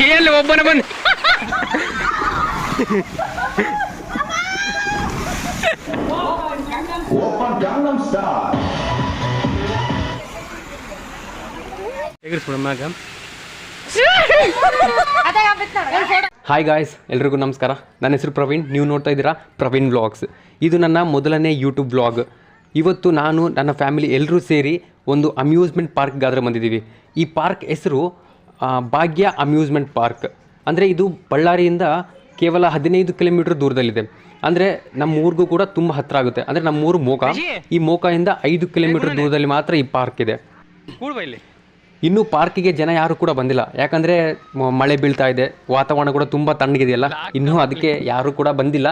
ಎಲ್ಲಿ ಒಬ್ಬನ ಬಂದು ಹಾಯ್ ಗಾಯ್ಸ್ ಎಲ್ರಿಗೂ ನಮಸ್ಕಾರ. ನನ್ನ ಹೆಸರು ಪ್ರವೀಣ್. ನೀವು ನೋಡ್ತಾ ಇದ್ದೀರಾ ಪ್ರವೀಣ್ ವ್ಲಾಗ್ಸ್ ಇದು ನನ್ನ ಮೊದಲನೇ ಯೂಟ್ಯೂಬ್ ಬ್ಲಾಗ್ ಇವತ್ತು ನಾನು ನನ್ನ ಫ್ಯಾಮಿಲಿ ಎಲ್ಲರೂ ಸೇರಿ ಒಂದು ಅಮ್ಯೂಸ್ಮೆಂಟ್ ಪಾರ್ಕ್ಗಾದ್ರೆ ಬಂದಿದ್ದೀವಿ. ಈ ಪಾರ್ಕ್ ಹೆಸರು ಭಾಗ್ಯ ಅಮ್ಯೂಸ್ಮೆಂಟ್ ಪಾರ್ಕ್. ಅಂದರೆ ಇದು ಬಳ್ಳಾರಿಯಿಂದ ಕೇವಲ ಹದಿನೈದು ಕಿಲೋಮೀಟರ್ ದೂರದಲ್ಲಿದೆ. ಅಂದರೆ ನಮ್ಮ ಊರಿಗೂ ಕೂಡ ತುಂಬ ಹತ್ತಿರ ಆಗುತ್ತೆ. ಅಂದರೆ ನಮ್ಮ ಊರು ಮೋಕ ಈ ಮೋಕದಿಂದ ಐದು ಕಿಲೋಮೀಟರ್ ದೂರದಲ್ಲಿ ಮಾತ್ರ ಈ ಪಾರ್ಕ್ ಇದೆ. ಇನ್ನೂ ಪಾರ್ಕಿಗೆ ಜನ ಯಾರು ಕೂಡ ಬಂದಿಲ್ಲ. ಯಾಕಂದರೆ ಮಳೆ ಬೀಳ್ತಾ ಇದೆ. ವಾತಾವರಣ ಕೂಡ ತುಂಬ ತಣ್ಣಗಿದೆಯಲ್ಲ. ಇನ್ನೂ ಅದಕ್ಕೆ ಯಾರು ಕೂಡ ಬಂದಿಲ್ಲ.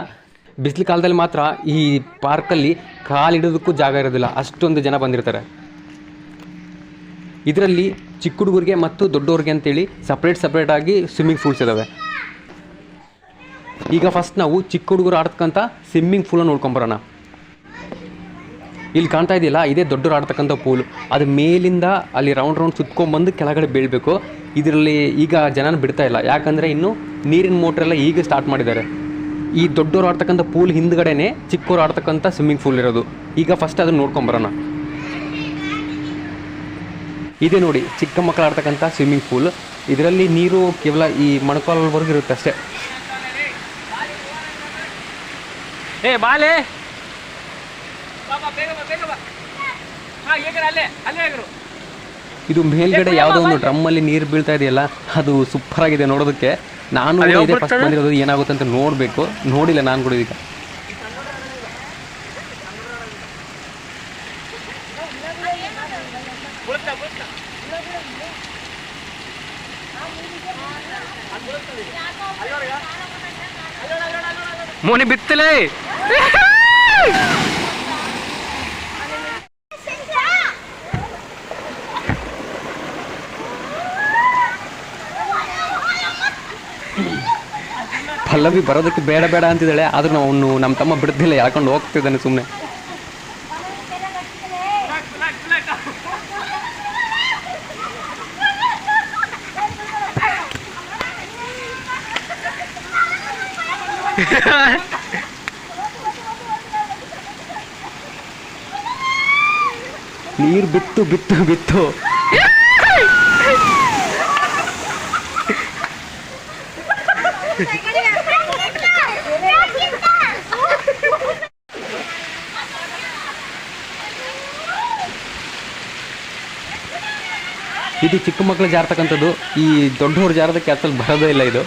ಬಿಸಿಲು ಕಾಲದಲ್ಲಿ ಮಾತ್ರ ಈ ಪಾರ್ಕಲ್ಲಿ ಕಾಲಿಡೋದಕ್ಕೂ ಜಾಗ ಇರೋದಿಲ್ಲ. ಅಷ್ಟೊಂದು ಜನ ಬಂದಿರ್ತಾರೆ. ಇದರಲ್ಲಿ ಚಿಕ್ಕ ಹುಡುಗರಿಗೆ ಮತ್ತು ದೊಡ್ಡವ್ರಿಗೆ ಅಂತೇಳಿ ಸಪ್ರೇಟ್ ಸಪ್ರೇಟಾಗಿ ಸ್ವಿಮ್ಮಿಂಗ್ ಫೂಲ್ಸ್ ಇದ್ದಾವೆ ಈಗ ಫಸ್ಟ್ ನಾವು ಚಿಕ್ಕ ಹುಡುಗರು ಆಡ್ತಕ್ಕಂಥ ಸ್ವಿಮ್ಮಿಂಗ್ ಪೂಲನ್ನು ನೋಡ್ಕೊಂಬರೋಣ ಇಲ್ಲಿ ಕಾಣ್ತಾ ಇದೆಯಲ್ಲ, ಇದೇ ದೊಡ್ಡರು ಆಡ್ತಕ್ಕಂಥ ಪೂಲ್ ಅದು ಮೇಲಿಂದ ಅಲ್ಲಿ ರೌಂಡ್ ರೌಂಡ್ ಸುತ್ಕೊಂಡ್ಬಂದು ಕೆಳಗಡೆ ಬೀಳಬೇಕು. ಇದರಲ್ಲಿ ಈಗ ಜನನ ಬಿಡ್ತಾ ಇಲ್ಲ. ಯಾಕಂದರೆ ಇನ್ನು ನೀರಿನ ಮೋಟ್ರೆಲ್ಲ ಈಗ ಸ್ಟಾರ್ಟ್ ಮಾಡಿದ್ದಾರೆ. ಈ ದೊಡ್ಡವರು ಆಡ್ತಕ್ಕಂಥ ಪೂಲ್ ಹಿಂದ್ಗಡೆನೆ ಚಿಕ್ಕವರು ಆಡ್ತಕ್ಕಂಥ ಸ್ವಿಮ್ಮಿಂಗ್ ಫೂಲ್ ಇರೋದು. ಈಗ ಫಸ್ಟ್ ಅದನ್ನು ನೋಡ್ಕೊಂಬರೋಣ ಇದೆ ನೋಡಿ ಚಿಕ್ಕ ಮಕ್ಕಳು ಆಡ್ತಕ್ಕಂಥ ಸ್ವಿಮ್ಮಿಂಗ್ ಪೂಲ್ ಇದರಲ್ಲಿ ನೀರು ಕೇವಲ ಈ ಮೊಣಕಾಲವರೆಗೂ ಇರುತ್ತೆ ಅಷ್ಟೇ. ಏ ಬಾಲೆ! ಇದು ಮೇಲ್ಗಡೆ ಯಾವುದೋ ಒಂದು ಡ್ರಮ್ ಅಲ್ಲಿ ನೀರು ಬೀಳ್ತಾ ಇದೆಯಲ್ಲ ಅದು ಸೂಪರ್ ಆಗಿದೆ ನೋಡೋದಕ್ಕೆ. ನಾನು ಫಸ್ಟ್ ಬಂದಿರೋದು ಏನಾಗುತ್ತೆ ಅಂತ ನೋಡಬೇಕು. ನೋಡಿಲ್ಲ ನಾನು ಕೂಡ ಈಗ. ಮೋನಿ ಬಿತ್ತಲೇ ಪಲ್ಲವಿ ಬರೋದಕ್ಕೆ ಬೇಡ ಬೇಡ ಅಂತಿದ್ದಾಳೆ ಆದ್ರೂ ಅವನು ನಮ್ಮ ತಮ್ಮ ಬಿಡ್ತಿಲ್ಲ ಎಳ್ಕೊಂಡು ಹೋಗ್ತಿದ್ದಾನೆ ಸುಮ್ಮನೆ ನೀರು ಬಿತ್ತು ಬಿತ್ತು ಬಿತ್ತು. ಇದು ಚಿಕ್ಕ ಮಕ್ಕಳು ಜಾರತಕ್ಕಂಥದ್ದು. ಈ ದೊಡ್ಡವ್ರು ಜಾರದ ಕೆಲಸದಲ್ಲಿ ಬರೋದೇ ಇಲ್ಲ ಇದು.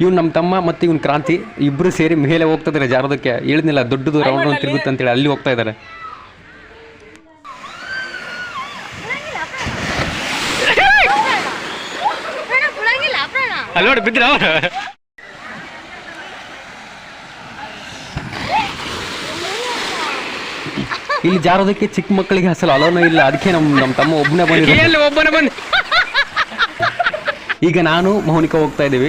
ಇವ್ನು ನಮ್ಮ ತಮ್ಮ ಮತ್ತು ಇವ್ನ ಕ್ರಾಂತಿ ಇಬ್ಬರು ಸೇರಿ ಮೇಲೆ ಹೋಗ್ತಾ ಇದ್ದಾರೆ ಜಾರೋದಕ್ಕೆ. ಹೇಳಿದ್ನಿಲ್ಲ ದೊಡ್ಡದು ರೌಂಡ್ ರೌಂಡ್ ತಿರುಗುತ್ತೆ ಅಂತೇಳಿ ಅಲ್ಲಿ ಹೋಗ್ತಾ ಇದ್ದಾರೆ ಅಲ್ಲಿ ನೋಡಿ ಬಿದ್ರ ಇಲ್ಲಿ ಜಾರೋದಕ್ಕೆ ಚಿಕ್ಕ ಮಕ್ಕಳಿಗೆ ಅಸಲು ಅಲೋನೂ ಇಲ್ಲ ಅದಕ್ಕೆ ನಮ್ಮ ನಮ್ಮ ತಮ್ಮ ಒಬ್ಬನೇ ಬಂದಿದ್ದ ಒಬ್ಬನೇ ಬಂದ ಈಗ ನಾನು ಮೌನಿಕ ಹೋಗ್ತಾ ಇದ್ದೀವಿ.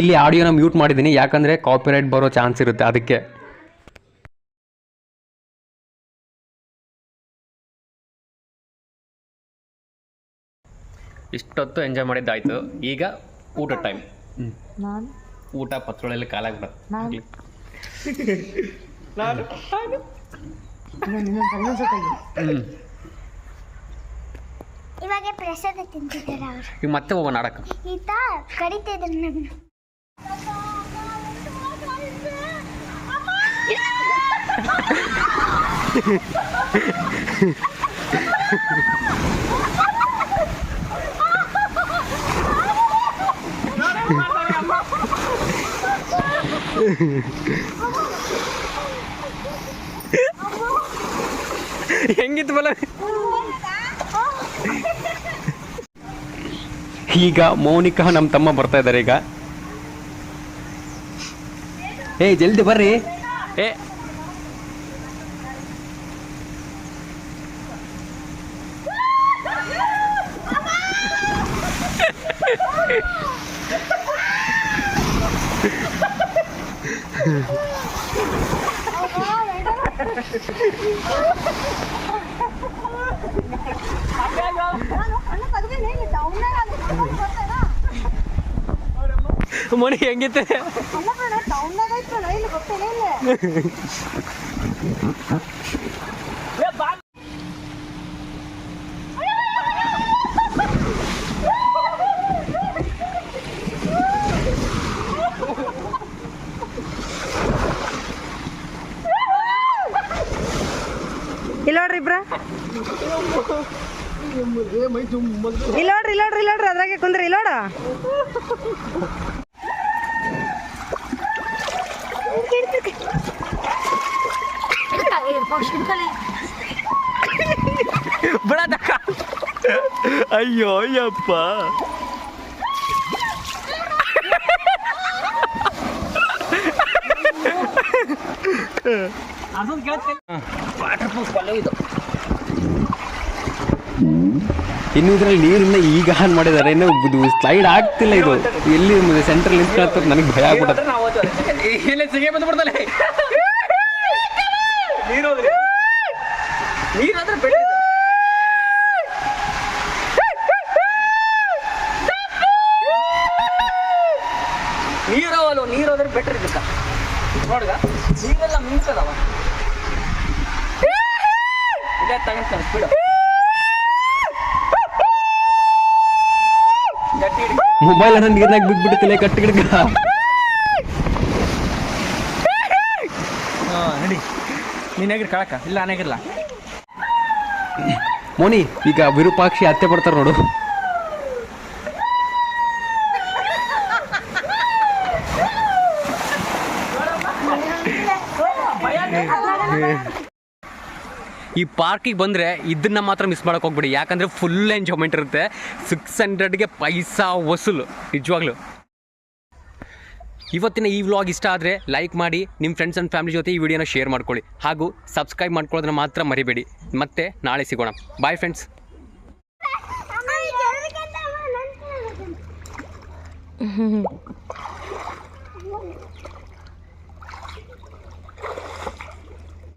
ಇಲ್ಲಿ ಆಡಿಯೋನ ಮ್ಯೂಟ್ ಮಾಡಿದ್ದೀನಿ ಯಾಕಂದರೆ ಕಾಪಿರೈಟ್ ಬರೋ ಚಾನ್ಸ್ ಇರುತ್ತೆ ಅದಕ್ಕೆ. ಇಷ್ಟೊತ್ತು ಎಂಜಾಯ್ ಮಾಡಿದ್ದಾಯ್ತು. ಈಗ ಊಟ ಟೈಮ್ ನಾನು? ಊಟ ಪತ್ರೊಳಲ್ಲಿ ಕಾಲಾಗ್ಬಿಡುತ್ತೆ. ನಾನು? ಇವಾಗ ಪ್ರಸಾದ ತಿಂತಿದ್ದಾರೆ ಅವರು. ಈಗ ಮತ್ತೆ ಹೋಗೋಣ ಆಡಕ್ಕೆ. ಈತ ಕಡಿತಿದ್ರು ನಮ್ಮನ್ನ ಹೆಂಗಿತ್ತು ಬಲ? ಈಗ ಮೌನಿಕಾ ನಮ್ಮ ತಮ್ಮ ಬರ್ತಾ ಇದ್ದಾರೆ ಈಗ. ಏ ಜಲ್ದಿ ಬರ್ರಿ. ಏ. ಮನೆ ಹೆಂಗಿತ್ತು? ಇಲ್ಲ ನೋಡ್ರಿ ಇಲ್ಲ ನೋಡ್ರಿ ಇಲ್ಲ ನೋಡ್ರಿ ಅದ್ರಾಗೆ ಕುಂದ್ರಿ ಇಲ್ಲ ಬಿಡದಕ್ಕ ಅಯ್ಯೋ ಅಯ್ಯಪ್ಪ ಇನ್ನು ಇದ್ರಲ್ಲಿ ನೀರಿಂದ ಈಗ ಆನ್ ಮಾಡಿದ್ದಾರೆ. ಇನ್ನೂ ಸ್ಲೈಡ್ ಆಗ್ತಿಲ್ಲ ಇದು. ಎಲ್ಲಿ ಸೆಂಟ್ರಲ್ ನಿಂತ್ಕೊಳ್ತಾರೆ ನನಗೆ ಭಯ ಆಗ್ಬಿಟ್ಟದೆ ನೋಡ್ಗ ನೀರೆಲ್ಲ ಮಿಂಚದವ ಇದೇ ತಗೊಂತಾನೆ ಬಿಡು. ಮೊಬೈಲ್ ಅನ್ನ ನೀರ್ನಾಗ ಬಿದ್ಬಿಡ್ತಿಲ್ಲ ಕಟ್ಟಿ ಹಾ ನಡಿ. ನೀನಾಗಿರ್ ಕಳಕ? ಇಲ್ಲ ನಾನಾಗಿರ್ಲ ಮೋನಿ ಈಗ ವಿರೂಪಾಕ್ಷಿ ಅತ್ತೆ ಬರ್ತಾರೆ ನೋಡು. ಈ ಪಾರ್ಕಿಗೆ ಬಂದರೆ ಇದನ್ನ ಮಾತ್ರ ಮಿಸ್ ಮಾಡೋಕೆ ಹೋಗ್ಬಿಡಿ. ಯಾಕಂದರೆ ಫುಲ್ ಎಂಜಾಯ್ಮೆಂಟ್ ಇರುತ್ತೆ. ಸಿಕ್ಸ್ ಹಂಡ್ರೆಡ್ಗೆ ಪೈಸಾ ವಸೂಲು, ನಿಜವಾಗ್ಲು. ಇವತ್ತಿನ ಈ ವ್ಲಾಗ್ ಇಷ್ಟ ಆದರೆ ಲೈಕ್ ಮಾಡಿ ನಿಮ್ಮ ಫ್ರೆಂಡ್ಸ್ ಆ್ಯಂಡ್ ಫ್ಯಾಮಿಲಿ ಜೊತೆ ಈ ವಿಡಿಯೋನ ಶೇರ್ ಮಾಡ್ಕೊಳ್ಳಿ. ಹಾಗೂ ಸಬ್ಸ್ಕ್ರೈಬ್ ಮಾಡ್ಕೊಳ್ಳೋದನ್ನ ಮಾತ್ರ ಮರಿಬೇಡಿ. ಮತ್ತೆ ನಾಳೆ ಸಿಗೋಣ. Bye friends